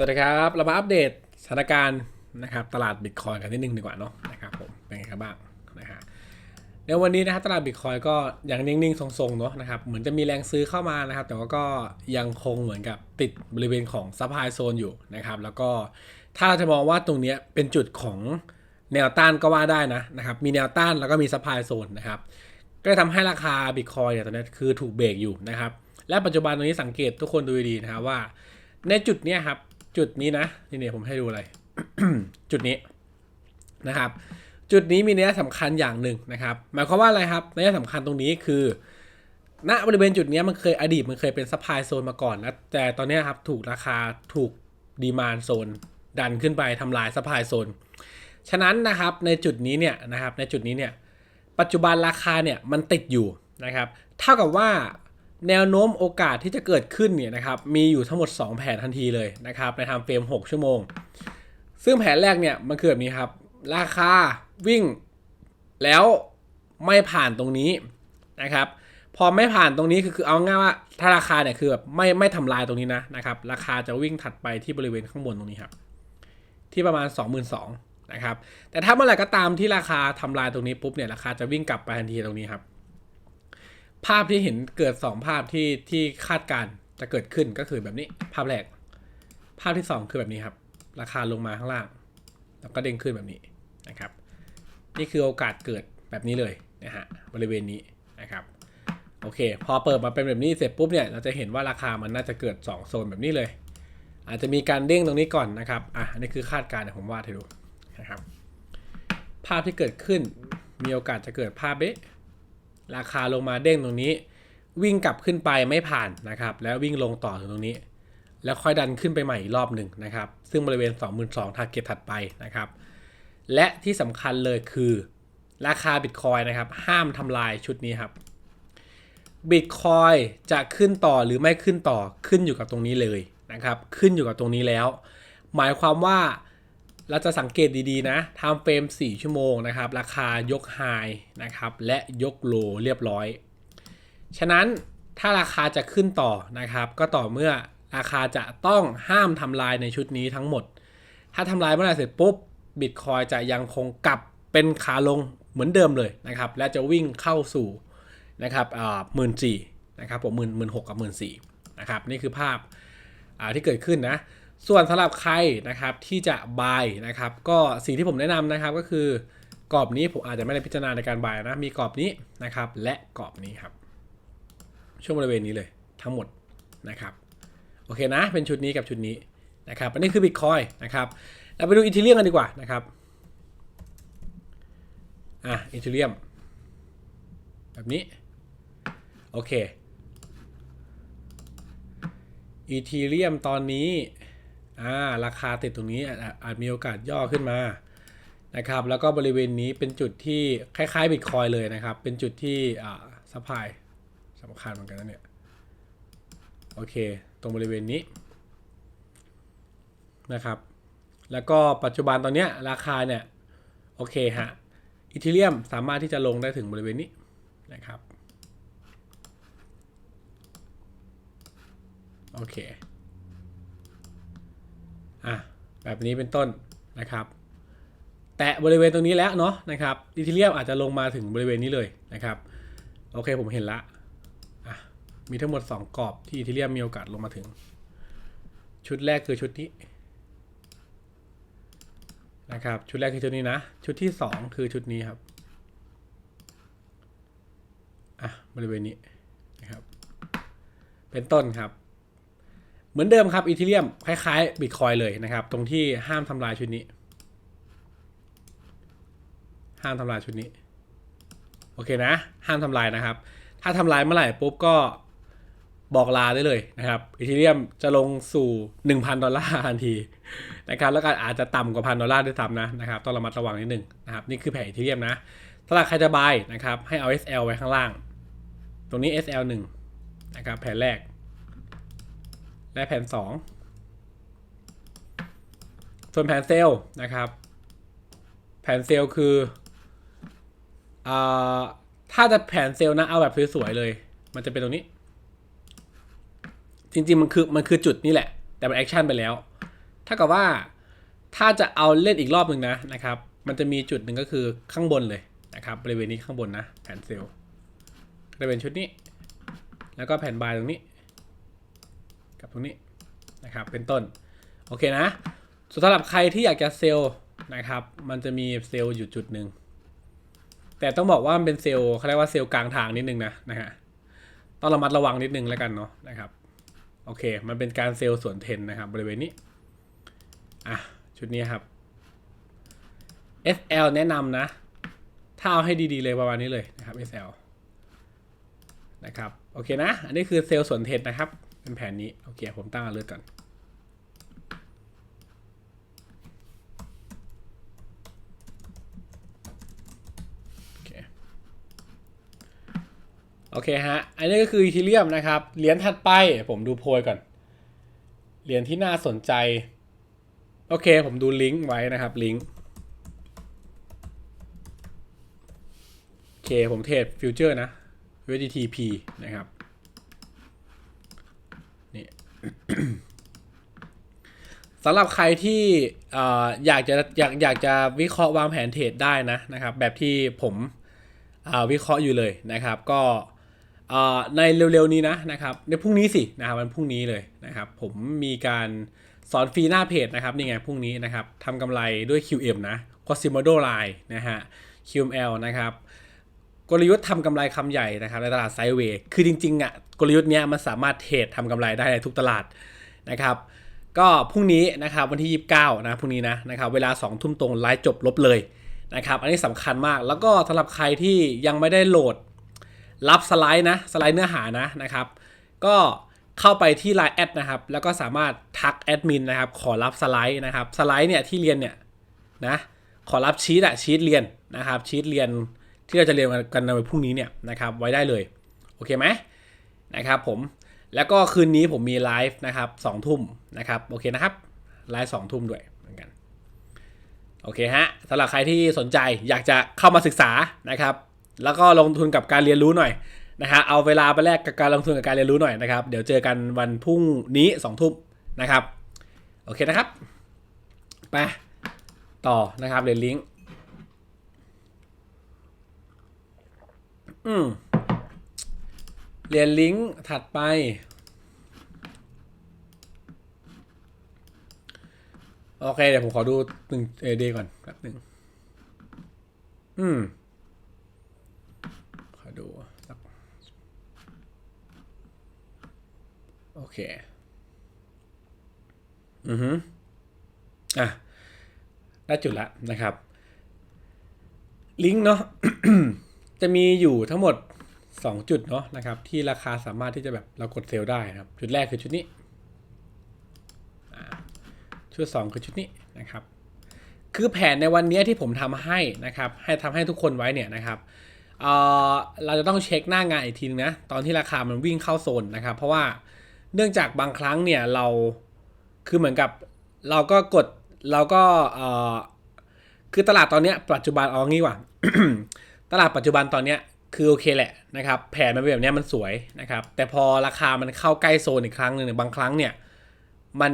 สวัสดีครับ เรามาอัปเดตสถานการณ์นะครับตลาดบิตคอยกันนิดนึงดีกว่าเนาะนะครับผมเป็นไงครับบ้างนะฮะในวันนี้นะครับตลาดบิตคอยก็ยังนิ่งๆ ทรงๆเนาะนะครับเหมือนจะมีแรงซื้อเข้ามานะครับ แต่ว่าก็ยังคงเหมือนกับติดบริเวณของซัพพลายโซนอยู่นะครับแล้วก็ถ้าเราจะมองว่าตรงนี้เป็นจุดของแนวต้านก็ว่าได้นะนะครับมีแนวต้านแล้วก็มีซัพพลายโซนนะครับก็เลยทำให้ราคาบิตคอยเนี่ยตอนนี้คือถูกเบรกอยู่นะครับและปัจจุบันตรงนี้สังเกตทุกคนดูดีๆนะครับว่า ในจุดนี้ครับ จุดนี้นะนี่เนี่ยผมให้ดูอะไร จุดนี้นะครับ จุดนี้มีนัยสำคัญอย่างหนึ่งนะครับ หมายความว่าอะไรครับนัยสำคัญตรงนี้คือณบริเวณจุดนี้มันเคยอดีตมันเคยเป็นซัพพลายโซนมาก่อนนะแต่ตอนนี้ครับถูกราคาถูกดีมานโซน ดันขึ้นไปทำลายซัพพลายโซน ฉะนั้นนะครับในจุดนี้เนี่ยนะครับในจุดนี้เนี่ยปัจจุบันราคาเนี่ยมันติดอยู่นะครับ เท่ากับว่า แนวโน้มโอกาสที่จะเกิดขึ้นเนี่ยนะครับมีอยู่ทั้งหมด 2 แผนทันทีเลยนะครับในไทม์เฟรม 6 ชั่วโมง ซึ่งแผนแรกเนี่ยมันคือแบบนี้ครับ ราคาวิ่งแล้วไม่ผ่านตรงนี้นะครับพอไม่ผ่านตรงนี้คือคือเอาง่ายว่าถ้าราคาเนี่ยคือแบบไม่ไม่ทำลายตรงนี้นะนะครับราคาจะวิ่งถัดไปที่บริเวณข้างบนตรงนี้ครับที่ประมาณ 22,000นะครับแต่ถ้าเมื่อไหร่ก็ตามที่ราคาทำลายตรงนี้ปุ๊บเนี่ยราคาจะวิ่งกลับไปทันทีตรงนี้ครับ ภาพที่เห็นเกิด 2 ภาพที่ที่คาดการจะเกิดขึ้นก็คือแบบนี้ ภาพแรก ภาพที่ 2 คือแบบนี้ครับ ราคาลงมาข้างล่าง แล้วก็เด้งขึ้นแบบนี้นะครับ นี่คือโอกาสเกิดแบบนี้เลยนะฮะบริเวณนี้นะครับโอเค พอเปิดมาเป็นแบบนี้เสร็จปุ๊บเนี่ยเราจะเห็นว่าราคามันน่าจะเกิด 2 โซนแบบนี้เลย อาจจะมีการเด้งตรงนี้ก่อนนะครับอะนนี้คือคาดการณ์ผมวาดให้ดูนะครับ ภาพที่เกิดขึ้นมีโอกาสจะเกิดภาพเบ๊ะ ราคาลงมาเด้งตรงนี้ วิ่งกลับขึ้นไปไม่ผ่านนะครับ แล้ววิ่งลงต่อถึงตรงนี้ แล้วค่อยดันขึ้นไปใหม่อีกรอบหนึ่งนะครับ ซึ่งบริเวณ 22,000ทาร์เก็ตถัดไปนะครับ และที่สำคัญเลยคือราคาบิตคอยนะครับ ห้ามทำลายชุดนี้ครับบิตคอยจะขึ้นต่อหรือไม่ขึ้นต่อขึ้นอยู่กับตรงนี้เลยนะครับ ขึ้นอยู่กับตรงนี้แล้ว หมายความว่า เราจะสังเกตดีๆนะทม์เฟรม 4 ชั่วโมงนะครับ ราคายกไฮนะครับ และยกโลเรียบร้อย ฉะนั้นถ้าราคาจะขึ้นต่อนะครับ ก็ต่อเมื่อราคาจะต้องห้ามทำลายในชุดนี้ทั้งหมด ถ้าทำลายเมื่อไหร่เสร็จปุ๊บบิตคอยจะยังคงกลับเป็นขาลงเหมือนเดิมเลยนะครับ และจะวิ่งเข้าสู่นะครับหมื่นสี่นะครับผมหมื่นหมื่นหกกับหมื่นสี่นะครับ นี่คือภาพที่เกิดขึ้นนะ ส่วนสำหรับใครนะครับที่จะ buy นะครับก็สิ่งที่ผมแนะนำนะครับก็คือกรอบนี้ผมอาจจะไม่ได้พิจารณาในการ buy นะมีกรอบนี้นะครับ และกรอบนี้ครับ ช่วงบริเวณนี้เลยทั้งหมดนะครับโอเคนะ เป็นชุดนี้กับชุดนี้นะครับอันนี้คือ Bitcoin นะครับเราไปดูอีเทเรียมกันดีกว่านะครับอะอีเทเรียมแบบนี้โอเคอีเทเรียมตอนนี้ อ่าราคาติดตรงนี้อาจอาจมีโอกาสย่อขึ้นมานะครับ แล้วก็บริเวณนี้เป็นจุดที่คล้ายๆบิตคอยเลยนะครับ เป็นจุดที่อ่าซัพพลายสำคัญเหมือนกันนะเนี่ย โอเค ตรงบริเวณนี้นะครับ แล้วก็ปัจจุบันตอนเนี้ยราคาเนี่ย โอเคฮะอีเทเรียมสามารถที่จะลงได้ถึงบริเวณนี้นะครับ โอเค อะแบบนี้เป็นต้นนะครับ แตะบริเวณตรงนี้แล้วเนาะนะครับอีเทเรียมอาจจะลงมาถึงบริเวณนี้เลยนะครับ โอเคผมเห็นละอะมีทั้งหมด 2 กรอบที่อีเทเรียมมีโอกาสลงมาถึง ชุดแรกคือชุดนี้นะครับชุดแรกคือชุดนี้นะ ชุดที่ 2 คือชุดนี้ครับอะบริเวณนี้นะครับ เป็นต้นครับ เหมือนเดิมครับอีเทเรียมคล้ายๆบิตคอยเลยนะครับ ตรงที่ห้ามทำลายชุดนี้ ห้ามทำลายชุดนี้ โอเคนะ ห้ามทำลายนะครับ ถ้าทำลายเมื่อไหร่ปุ๊บก็บอกลาได้เลยนะครับอีเทเรียมจะลงสู่ 1,000 ดอลลาร์ทันทีนะครับแล้วก็อาจจะต่ำกว่าพันดอลลาร์ด้วยซ้ำนะนะครับต้องระมัดระวังนิดนึงนะครับนี่คือแผนอีเทเรียมนะถ้าใครจะบายนะครับให้เอา SL ไว้ข้างล่าง ตรงนี้ SL 1นะครับแผนแรก และแผน 2 ส่วนแผนเซลล์นะครับ แผนเซลล์คืออถ้าจะแผนเซลล์นะเอาแบบสวยๆเลย มันจะเป็นตรงนี้ จริงๆมันคือมันคือจุดนี้แหละ แต่มันแอคชั่นไปแล้ว ถ้ากับว่าถ้าจะเอาเล่นอีกรอบหนึ่งนะนะครับ มันจะมีจุดหนึ่งก็คือข้างบนเลยนะครับ บริเวณนี้ข้างบนนะ แผนเซลล์บริเวณชุดนี้ แล้วก็แผ่นบายตรงนี้ กับตรงนี้นะครับเป็นต้น โอเคนะส่วนสำหรับใครที่อยากจะเซลล์นะครับ มันจะมีเซลล์อยู่จุดหนึ่งแต่ต้องบอกว่ามันเป็นเซลล์เขาเรียกว่าเซลล์กลางทางนิดนึงนะนะฮะต้องระมัดระวังนิดนึงแล้วกันเนาะนะครับโอเค มันเป็นการเซลล์ส่วนเทนนะครับ บริเวณนี้ อะ ชุดนี้ครับ SL แนะนำนะ ถ้าเอาให้ดีๆเลยประมาณนี้เลยนะครับ SL นะครับ โอเคนะ อันนี้คือเซลล์ส่วนเทนนะครับ เป็นแผนนี้ โอเค ผมตั้งเลือกก่อน โอเค โอเคฮะ อันนี้ก็คืออีทีเรียมนะครับ เหรียญถัดไป ผมดูโพยก่อน เหรียญที่น่าสนใจ โอเค ผมดูลิงก์ไว้นะครับ ลิงก์โอเค ผมเทรดฟิวเจอร์นะ USDTP นะครับ นี่ สำหรับใครที่ออยากจะอยากอยากจะวิเคราะห์วางแผนเทรดได้นะนะครับ แบบที่ผมวิเคราะห์อยู่เลยนะครับ ก็ในเร็วๆนี้นะนะครับในพรุ่งนี้สินะครับวันพรุ่งนี้เลยนะครับ ผมมีการสอนฟรีหน้าเพจนะครับนี่ไงพรุ่งนี้นะครับทำกำไรด้วย QM นะ Quasimodo Line นะฮะ QML นะครับ กลยุทธ์ทำกำไรคำใหญ่นะครับในตลาดไซด์เวย์คือจริงๆอะกลยุทธ์เนี้ยมันสามารถเทรดทำกำไรได้ในทุกตลาดนะครับก็พรุ่งนี้นะครับวันที่ 29 นะพรุ่งนี้นะนะครับเวลา 2 ทุ่มตรงไลฟ์จบลบเลยนะครับอันนี้สำคัญมากแล้วก็สำหรับใครที่ยังไม่ได้โหลดรับสไลด์นะสไลด์เนื้อหานะนะครับ ก็เข้าไปที่ Line แอดนะครับแล้วก็สามารถทักแอดมินนะครับขอรับสไลด์นะครับสไลด์เนี่ยที่เรียนเนี่ยนะขอรับชีตอะชีตเรียนนะครับชีตเรียน ที่เราจะเรียนกันในวันพรุ่งนี้เนี่ยนะครับไว้ได้เลยโอเคไหมนะครับผมแล้วก็คืนนี้ผมมีไลฟ์นะครับสองทุ่มนะครับโอเคนะครับไลฟ์สองทุ่มด้วยเหมือนกันโอเคฮะสำหรับใครที่สนใจอยากจะเข้ามาศึกษานะครับ แล้วก็ลงทุนกับการเรียนรู้หน่อยนะฮะเอาเวลาไปแลกกับการลงทุนกับการเรียนรู้หน่อยนะครับ เดี๋ยวเจอกันวันพรุ่งนี้สองทุ่มนะครับ โอเคนะครับ ไป ต่อนะครับเรียนลิงก์ อืมเรียนลิงก์ถัดไป โอเค เดี๋ยวผมขอดูหนึ่งเอเดก่อนแป๊บหนึ่งอืม ขอดูสักโอเค อือฮึอะ ได้จุดละนะครับ ลิงก์เนาะ จะมีอยู่ทั้งหมด 2 จุดเนาะนะครับ ที่ราคาสามารถที่จะแบบเรากดเซลล์ได้นะครับ จุดแรกคือชุดนี้ ชุด 2 คือชุดนี้นะครับ คือแผนในวันนี้ที่ผมทำให้นะครับ ให้ทำให้ทุกคนไว้เนี่ยนะครับเเราจะต้องเช็คหน้างานอีกทีนึงนะ ตอนที่ราคามันวิ่งเข้าโซนนะครับ เพราะว่าเนื่องจากบางครั้งเนี่ยเราคือเหมือนกับเราก็กดเราก็คือตลาดตอนนี้ปัจจุบันเอางี้ว่า ตลาดปัจจุบันตอนเนี้ยคือโอเคแหละนะครับแผนมันเป็นแบบนี้มันสวยนะครับ แต่พอราคามันเข้าใกล้โซนอีกครั้งหนึ่งบางครั้งเนี่ยมัน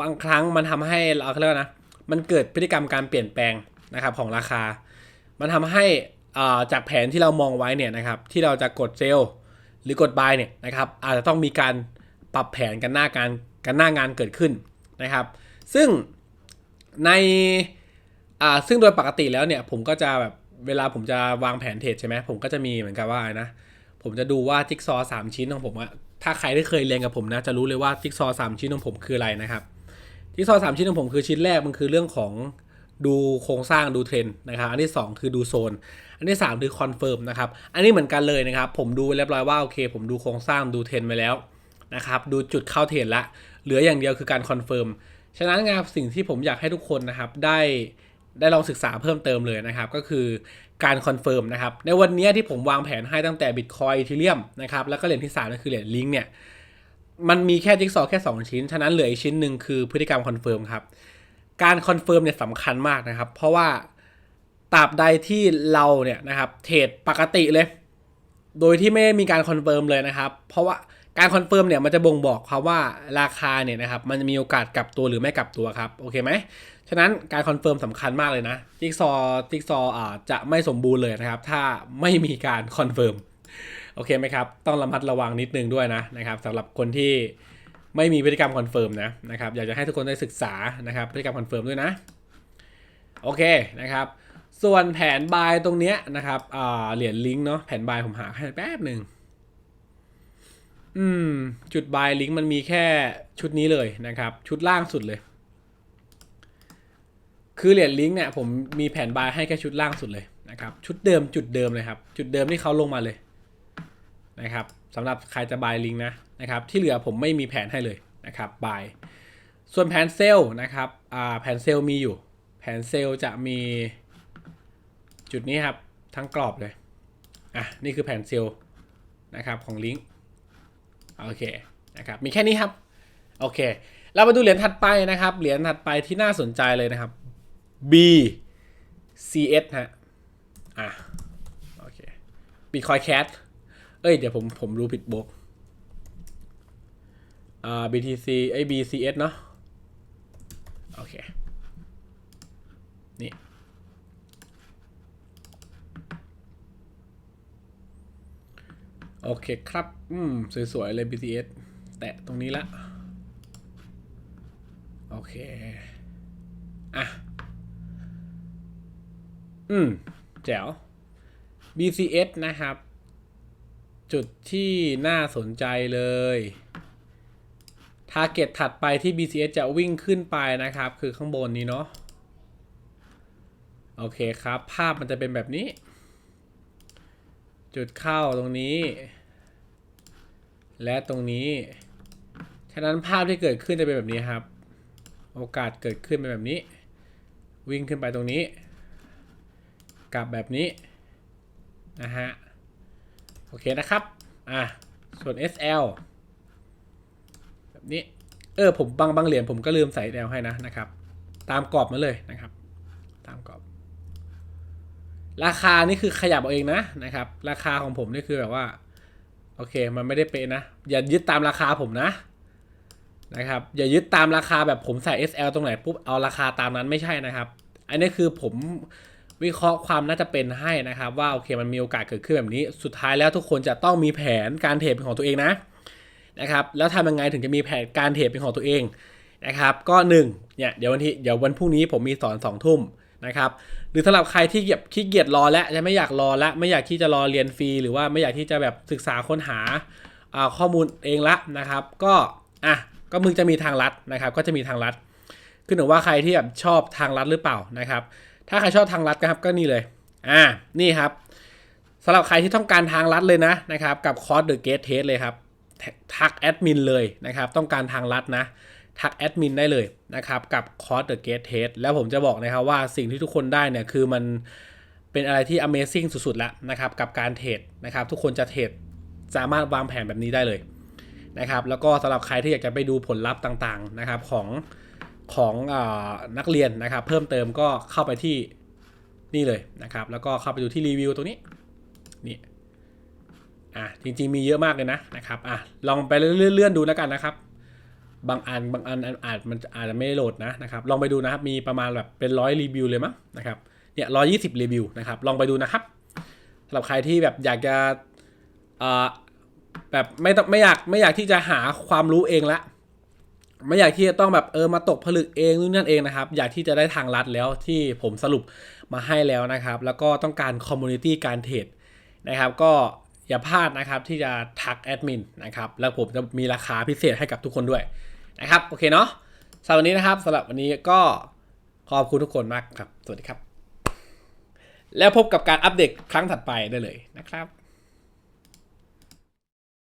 บางครั้งมันทำให้เราเขาเรียกว่านะมันเกิดพฤติกรรมการเปลี่ยนแปลงนะครับของราคา มันทำให้อ่าจากแผนที่เรามองไว้เนี่ยนะครับที่เราจะกดเซลล์หรือกดบายเนี่ยนะครับอาจจะต้องมีการปรับแผนกันหน้าการกันหน้างานเกิดขึ้นนะครับ ซึ่งในอ่าซึ่งโดยปกติแล้วเนี่ยผมก็จะแบบ เวลาผมจะวางแผนเทรดใช่ไหมผมก็จะมีเหมือนกับว่านะ ผมจะดูว่าจิ๊กซอว์สามชิ้นของผมอะถ้าใครได้เคยเรียนกับผมนะ จะรู้เลยว่าจิ๊กซอว์สามชิ้นของผมคืออะไรนะครับจิ๊กซอว์สามชิ้นของผมคือชิ้นแรกมันคือเรื่องของดูโครงสร้างดูเทรนด์นะครับ อันที่ 2 คือดูโซน อันที่ 3 คือคอนเฟิร์มนะครับ อันนี้เหมือนกันเลยนะครับ ผมดูเรียบร้อยว่าโอเค ผมดูโครงสร้างดูเทรนด์ไปแล้วนะครับ ดูจุดเข้าเทรนด์ละ เหลืออย่างเดียวคือการคอนเฟิร์ม ฉะนั้นนะครับสิ่งที่ผมอยากให้ทุกคนนะครับได้ ได้ลองศึกษาเพิ่มเติมเลยนะครับ ก็คือการคอนเฟิร์มนะครับ ในวันนี้ที่ผมวางแผนให้ตั้งแต่ Bitcoin Ethereum นะครับ แล้วก็เหรียญที่ 3 ก็คือเหรียญลิงเนี่ย มันมีแค่จิ๊กซอแค่ 2 ชิ้น ฉะนั้นเหลืออีกชิ้นหนึ่งคือพฤติกรรมคอนเฟิร์มครับ การคอนเฟิร์มเนี่ยสำคัญมากนะครับ เพราะว่าตราบใดที่เราเนี่ยนะครับเทรดปกติเลย โดยที่ไม่ได้มีการคอนเฟิร์มเลยนะครับ เพราะว่าการคอนเฟิร์มเนี่ยมันจะบ่งบอกครับว่าราคาเนี่ยนะครับมันจะมีโอกาสกลับตัวหรือไม่กลับตัวครับ โอเคไหม ฉะนั้นการคอนเฟิร์มสำคัญมากเลยนะจิ๊กซอจิ๊กซออ่าจะไม่สมบูรณ์เลยนะครับ ถ้าไม่มีการคอนเฟิร์มโอเคไหมครับ ต้องระมัดระวังนิดนึงด้วยนะนะครับสำหรับคนที่ไม่มีพฤติกรรมคอนเฟิร์มนะนะครับอยากจะให้ทุกคนได้ศึกษานะครับพฤติกรรมคอนเฟิร์มด้วยนะโอเคนะครับ ส่วนแผนบายตรงเนี้ยนะครับเหรียญลิงก์เนาะแผนบายผมหาให้แป๊บหนึ่งอืมจุดบายลิงก์มันมีแค่ชุดนี้เลยนะครับ ชุดล่างสุดเลย คือเหรียญลิงก์เนี่ยผมมีแผนบายให้แค่ชุดล่างสุดเลยนะครับชุดเดิมจุดเดิมเลยครับ จุดเดิมที่เขาลงมาเลยนะครับสำหรับใครจะบายลิงก์นะนะครับที่เหลือผมไม่มีแผนให้เลยนะครับบายส่วนแผนเซลล์นะครับอ่าแผนเซลล์มีอยู่ แผนเซลล์จะมีจุดนี้ครับทั้งกรอบเลยอะนี่คือแผนเซลล์นะครับของลิงก์โอเคนะครับมีแค่นี้ครับโอเค เรามาดูเหรียญถัดไปนะครับเหรียญถัดไปที่น่าสนใจเลยนะครับ B CS ฮะ อะ โอเค Bitcoin Cash เอ้ย เดี๋ยวผมผมรู้ผิดบกอ่า BTC ไอ้ BCS เนาะโอเค นี่ โอเคครับ อืม สวย ๆ เลย BTS แตะตรงนี้ละ โอเค อะ อืม แจ๋ว BCS นะครับ จุดที่น่าสนใจเลยทาร์เก็ตถัดไปที่ BCS จะวิ่งขึ้นไปนะครับ คือข้างบนนี้เนาะ โอเคครับ ภาพมันจะเป็นแบบนี้ จุดเข้าตรงนี้ และตรงนี้ ฉะนั้นภาพที่เกิดขึ้นจะเป็นแบบนี้ครับ โอกาสเกิดขึ้นเป็นแบบนี้ วิ่งขึ้นไปตรงนี้ กลับแบบนี้นะฮะโอเคนะครับอะส่วน SL แบบนี้เออผมบางบางเหรียญผมก็ลืมใส่ L ให้นะนะครับ ตามกรอบมาเลยนะครับ ตามกรอบ ราคานี่คือขยับเอาเองนะนะครับ ราคาของผมนี่คือแบบว่าโอเค มันไม่ได้เป๊ะนะ อย่ายึดตามราคาผมนะ นะครับ อย่ายึดตามราคาแบบผมใส่ SL ตรงไหนปุ๊บ เอาราคาตามนั้นไม่ใช่นะครับ อันนี้คือผม วิเคราะห์ความน่าจะเป็นให้นะครับว่าโอเคมันมีโอกาสเกิดขึ้นแบบนี้ สุดท้ายแล้วทุกคนจะต้องมีแผนการเทรดเป็นของตัวเองนะนะครับแล้วทำยังไงถึงจะมีแผนการเทรดเป็นของตัวเองนะครับก็หนึ่งเนี่ยเดี๋ยววันที่เดี๋ยววันพรุ่งนี้ผมมีสอนสองทุ่มนะครับหรือสำหรับใครที่เกียจขี้เกียจรอและจะไม่อยากรอและไม่อยากที่จะรอเรียนฟรีหรือว่าไม่อยากที่จะแบบศึกษาค้นหาอ่าข้อมูลเองละนะครับก็อะก็มึงจะมีทางลัดนะครับก็จะมีทางลัดขึ้นถึงว่าใครที่แบบชอบทางลัดหรือเปล่านะครับ ถ้าใครชอบทางลัดนะครับก็นี่เลย อ่า นี่ครับสำหรับใครที่ต้องการทางลัดเลยนะนะครับ กับคอร์สเดอะเกตเทสเลยครับ ทักแอดมินเลยนะครับ ต้องการทางลัดนะ ทักแอดมินได้เลยนะครับกับคอร์สเดอะเกตเทสแล้วผมจะบอกนะครับว่าสิ่งที่ทุกคนได้เนี่ยคือมันเป็นอะไรที่ Amazing สุดๆแล้วนะครับกับการเทรดนะครับ ทุกคนจะเทรดสามารถวางแผนแบบนี้ได้เลยนะครับ แล้วก็สำหรับใครที่อยากจะไปดูผลลัพธ์ต่างๆนะครับของ ของอนักเรียนนะครับ เพิ่มเติมก็เข้าไปที่นี่เลยนะครับ แล้วก็เข้าไปดูที่รีวิวตรงนี้นี่อะจริงๆมีเยอะมากเลยนะนะครับอะลองไปเลื่อนๆดูแล้วกันนะครับ บางอันบางอันอาจมันอาจจะไม่โหลดนะนะครับ ลองไปดูนะครับมีประมาณแบบเป็นร้อยรีวิวเลยมั้งนะครับเนี่ยร้อยี่สิบรีวิวนะครับ ลองไปดูนะครับสำหรับใครที่แบบอยากจะอ่าแบบไม่ต้องไม่อยากไม่อยากที่จะหาความรู้เองละ ไม่อยากที่จะต้องแบบเออมาตกผลึกเองนู่นนั่นเองนะครับ อยากที่จะได้ทางลัดแล้วที่ผมสรุปมาให้แล้วนะครับ แล้วก็ต้องการคอมมูนิตี้การเทรดนะครับ ก็อย่าพลาดนะครับที่จะทักแอดมินนะครับ แล้วผมจะมีราคาพิเศษให้กับทุกคนด้วยนะครับ โอเคเนาะสำหรับวันนี้นะครับสำหรับวันนี้ก็ขอบคุณทุกคนมากครับ สวัสดีครับ แล้วพบกับการอัปเดตครั้งถัดไปได้เลยนะครับ